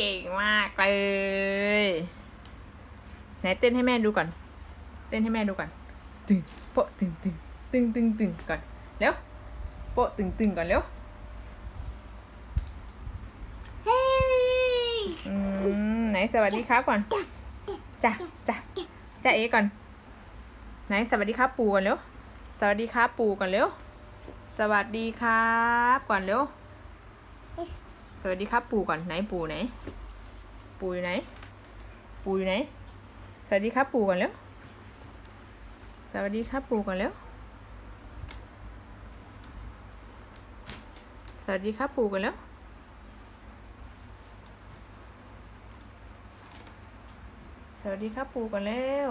เอ่ยไหนเต้นให้แม่ดูก่อน เต้นให้แม่ดูก่อน ตึงโปะตึงตึงตึงตึงตึงก่อนเร็วโปะตึงตึงก่อนเร็วเฮ้ยอืมไหนสวัสดีครับก่อนจ้ะจ้ะจ้ะเอก่อน ไหนสวัสดีครับปู่ก่อนเร็วสวัสดีครับปู่ก่อนเร็วสวัสดีครับก่อนเร็ว สวัสดีครับปู่ก่อนไหนปู่ไหน ปู่อยู่ไหน ปู่อยู่ไหน สวัสดีครับปู่ก่อนเร็วสวัสดีครับปู่ก่อนเร็วสวัสดีครับปู่ก่อนเร็วสวัสดีครับปู่ก่อนเร็ว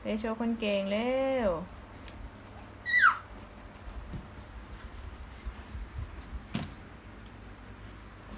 เตโชคนเก่งเร็ว